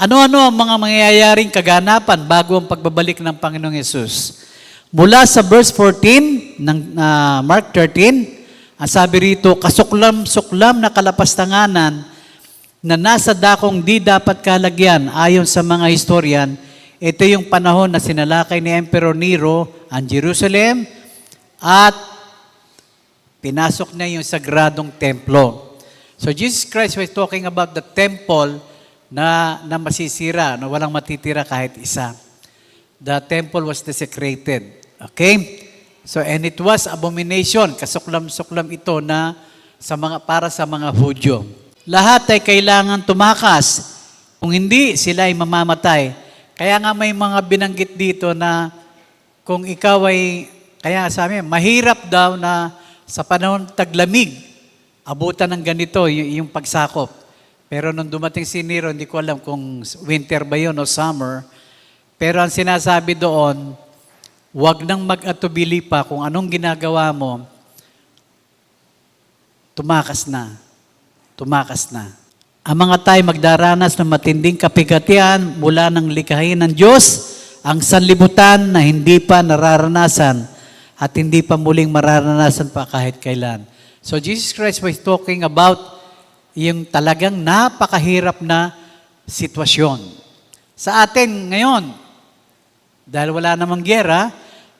Ano-ano ang mga mangyayaring kaganapan bago ang pagbabalik ng Panginoong Yesus? Mula sa verse 14 ng ah, Mark 13, ang sabi rito, kasuklam-suklam na kalapastanganan na nasa dakong di dapat kalagyan ayon sa mga historian, ito yung panahon na sinalakay ni Emperor Nero ang Jerusalem at pinasok niya yung sagradong templo. So Jesus Christ was talking about the temple na, na masisira, na walang matitira kahit isa. The temple was desecrated. Okay? So, and it was abomination. Kasuklam-suklam ito na sa mga, para sa mga Hudyo. Lahat ay kailangan tumakas. Kung hindi, sila ay mamamatay. Kaya nga may mga binanggit dito na kung ikaw ay, kaya sa amin, mahirap daw na sa panahon taglamig, abutan ng ganito, y- yung pagsakop. Pero nung dumating si Nero, hindi ko alam kung winter ba yun o summer. Pero ang sinasabi doon, huwag nang mag-atubili pa kung anong ginagawa mo, tumakas na. Tumakas na. Ang mga tayo magdaranas ng matinding kapigatian mula ng likhain ng Diyos, ang sanlibutan na hindi pa nararanasan at hindi pa muling mararanasan pa kahit kailan. So Jesus Christ was talking about yung talagang napakahirap na sitwasyon. Sa atin ngayon, dahil wala namang gyera,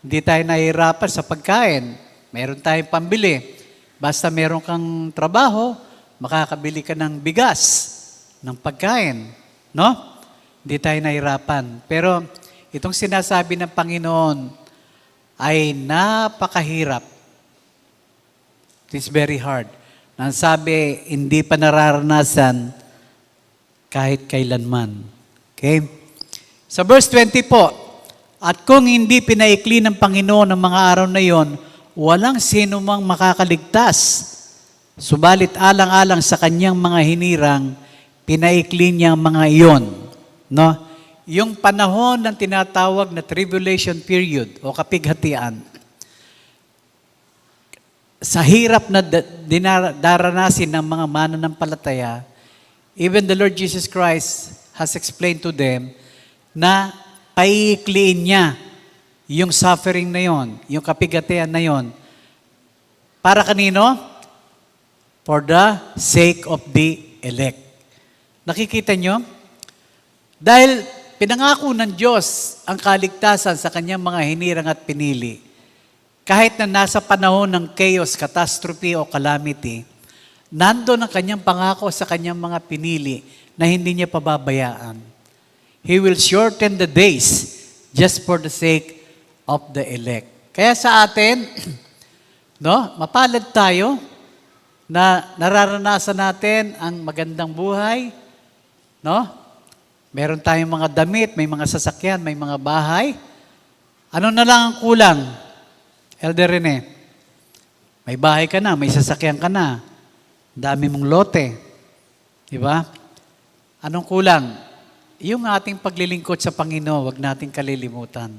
hindi tayo nahihirapan sa pagkain. Meron tayong pambili. Basta meron kang trabaho, makakabili ka ng bigas, ng pagkain. No? Hindi tayo nahihirapan. Pero itong sinasabi ng Panginoon ay napakahirap. It very hard. Nang sabi, hindi pa nararanasan kahit kailanman. Okay? Sa verse 20 po, at kung hindi pinaikli ng Panginoon ang mga araw na yon, walang sino mang makakaligtas. Subalit alang-alang sa kanyang mga hinirang, pinaikli niya ang mga iyon. No? Yung panahon ng tinatawag na tribulation period o kapighatian, sa hirap na da- dinar- daranasin ng mga mananampalataya, even the Lord Jesus Christ has explained to them na paiikliin niya yung suffering na yon, yung kapigatian na yon. Para kanino? For the sake of the elect. Nakikita nyo? Dahil pinangako ng Diyos ang kaligtasan sa kanyang mga hinirang at pinili. Kahit na nasa panahon ng chaos, catastrophe o calamity, nandun ang kanyang pangako sa kanyang mga pinili na hindi niya pababayaan. He will shorten the days just for the sake of the elect. Kaya sa atin, no, mapalad tayo na nararanasan natin ang magandang buhay, no? Meron tayong mga damit, may mga sasakyan, may mga bahay. Ano na lang ang kulang? Elder Rene, may bahay ka na, may sasakyan ka na, dami mong lote. Di ba? Anong kulang? Yung ating paglilingkod sa Panginoon, wag nating kalilimutan.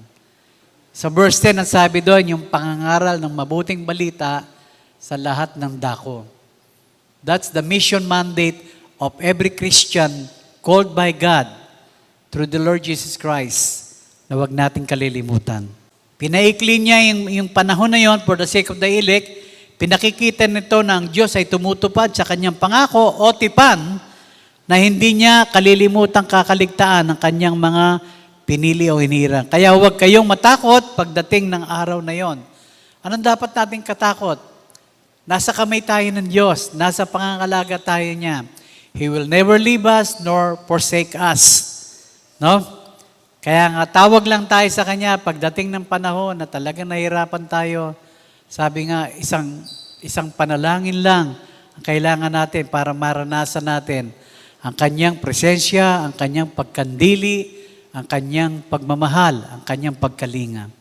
Sa verse 10, ang sabi doon, yung pangangaral ng mabuting balita sa lahat ng dako. That's the mission mandate of every Christian called by God through the Lord Jesus Christ na wag nating kalilimutan. Pinaikli niya yung, yung panahon na yon for the sake of the elect. Pinakikita nito na ang Diyos ay tumutupad sa kanyang pangako o tipan na hindi niya kalilimutang kakaligtaan ng kanyang mga pinili o hinirang. Kaya huwag kayong matakot pagdating ng araw na yon. Anong dapat nating katakot? Nasa kamay tayo ng Diyos. Nasa pangangalaga tayo niya. He will never leave us nor forsake us. No? Kaya nga, tawag lang tayo sa Kanya pagdating ng panahon na talagang nahirapan tayo. Sabi nga, isang, isang panalangin lang ang kailangan natin para maranasan natin ang Kanyang presensya, ang Kanyang pagkandili, ang Kanyang pagmamahal, ang Kanyang pagkalinga.